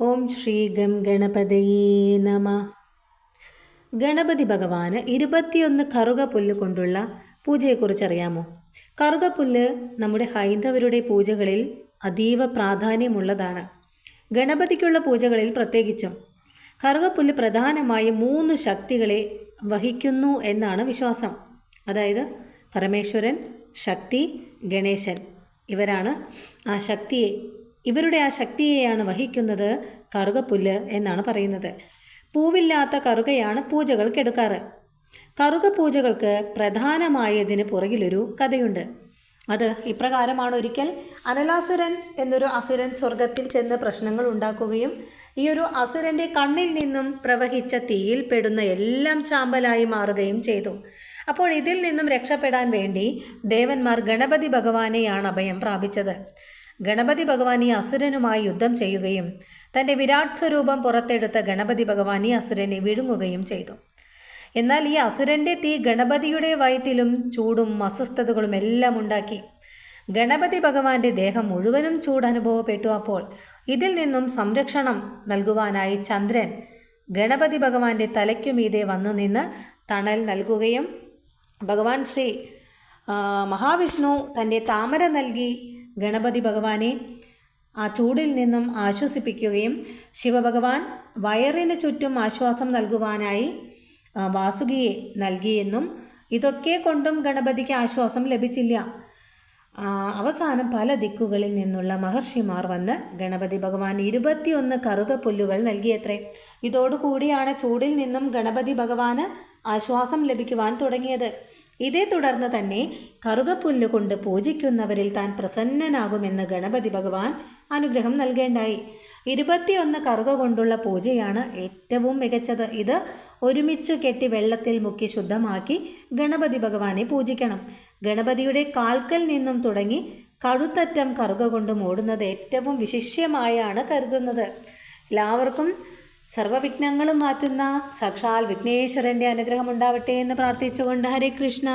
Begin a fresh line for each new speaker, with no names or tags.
ഓം Shri gum ഗണപതയേ നമ. ഗണപതി ഭഗവാന് ഇരുപത്തിയൊന്ന് കറുക പുല്ല് കൊണ്ടുള്ള പൂജയെക്കുറിച്ച് അറിയാമോ കറുക പുല്ല് നമ്മുടെ ഹൈന്ദവരുടെ പൂജകളിൽ അതീവ പ്രാധാന്യമുള്ളതാണ്. ഗണപതിക്കുള്ള പൂജകളിൽ പ്രത്യേകിച്ചും. കറുകപ്പുല്ല് പ്രധാനമായും മൂന്ന് ശക്തികളെ വഹിക്കുന്നു എന്നാണ് വിശ്വാസം. അതായത് പരമേശ്വരൻ ശക്തി ഗണേശൻ. ഇവരാണ് ആ ശക്തിയെ ഇവരുടെ ആ ശക്തിയെയാണ് വഹിക്കുന്നത് കറുകപ്പുല്ല് എന്നാണ് പറയുന്നത്. പൂവില്ലാത്ത കറുകയാണ് പൂജകൾക്ക് എടുക്കാറ്. കറുക പൂജകൾക്ക് പ്രധാനമായതിന് പുറകിലൊരു കഥയുണ്ട്. അത് ഇപ്രകാരമാണ്. ഒരിക്കൽ അനലാസുരൻ എന്നൊരു അസുരൻ സ്വർഗത്തിൽ ചെന്ന് പ്രശ്നങ്ങൾ ഉണ്ടാക്കുകയും ഈ ഒരു അസുരന്റെ കണ്ണിൽ നിന്നും പ്രവഹിച്ച തീയിൽ പെടുന്ന എല്ലാം ചാമ്പലായി മാറുകയും ചെയ്തു. അപ്പോൾ ഇതിൽ നിന്നും രക്ഷപ്പെടാൻ വേണ്ടി ദേവന്മാർ ഗണപതി ഭഗവാനെയാണ് അഭയം പ്രാപിച്ചത്. ഗണപതി ഭഗവാൻ ഈ അസുരനുമായി യുദ്ധം ചെയ്യുകയും തന്റെ വിരാട് സ്വരൂപം പുറത്തെടുത്ത ഗണപതി ഭഗവാൻ ഈ അസുരനെ വിഴുങ്ങുകയും ചെയ്തു. എന്നാൽ ഈ അസുരന്റെ തീ ഗണപതിയുടെ വയറ്റിലും ചൂടും അസ്വസ്ഥതകളും എല്ലാം ഉണ്ടാക്കി. ഗണപതി ഭഗവാന്റെ ദേഹം മുഴുവനും ചൂട് അനുഭവപ്പെട്ടു അപ്പോൾ ഇതിൽ നിന്നും സംരക്ഷണം നൽകുവാനായി ചന്ദ്രൻ ഗണപതി ഭഗവാന്റെ തലയ്ക്കുമീതെ വന്നു നിന്ന് തണൽ നൽകുകയും ഭഗവാൻ ശ്രീ മഹാവിഷ്ണു തന്റെ താമര നൽകി ഗണപതി ഭഗവാനെ ആ ചൂടിൽ നിന്നും ആശ്വസിപ്പിക്കുകയും ശിവഭഗവാൻ വയറിന് ചുറ്റും ആശ്വാസം നൽകുവാനായി വാസുകിയെ നൽകിയെന്നും ഇതൊക്കെ കൊണ്ടും ഗണപതിക്ക് ആശ്വാസം ലഭിച്ചില്ല. അവസാനം പല ദിക്കുകളിൽ നിന്നുള്ള മഹർഷിമാർ വന്ന് ഗണപതി ഭഗവാൻ ഇരുപത്തിയൊന്ന് കറുക പുല്ലുകൾ നൽകിയത്രേ. ഇതോടുകൂടിയാണ് ചൂടിൽ നിന്നും ഗണപതി ഭഗവാന് ആശ്വാസം ലഭിക്കുവാൻ തുടങ്ങിയത്. ഇതേ തുടർന്ന് തന്നെ കറുകപ്പുല്ല് കൊണ്ട് പൂജിക്കുന്നവരിൽ താൻ പ്രസന്നനാകുമെന്ന് ഗണപതി ഭഗവാൻ അനുഗ്രഹം നൽകേണ്ടായി. ഇരുപത്തിയൊന്ന് കറുക കൊണ്ടുള്ള പൂജയാണ് ഏറ്റവും മികച്ചത്. ഇത് ഒരുമിച്ച് കെട്ടി വെള്ളത്തിൽ മുക്കി ശുദ്ധമാക്കി ഗണപതി ഭഗവാനെ പൂജിക്കണം. ഗണപതിയുടെ കാൽക്കൽ നിന്നും തുടങ്ങി കടുത്തറ്റം കറുക കൊണ്ട് മൂടുന്നത് ഏറ്റവും വിശിഷ്യമായാണ് കരുതുന്നത്. എല്ലാവർക്കും സർവവിഘ്നങ്ങളും മാറ്റുന്ന സാക്ഷാൽ വിഘ്നേശ്വരന്റെ അനുഗ്രഹം ഉണ്ടാവട്ടെ എന്ന് പ്രാർത്ഥിച്ചുകൊണ്ട് ഹരേ കൃഷ്ണ.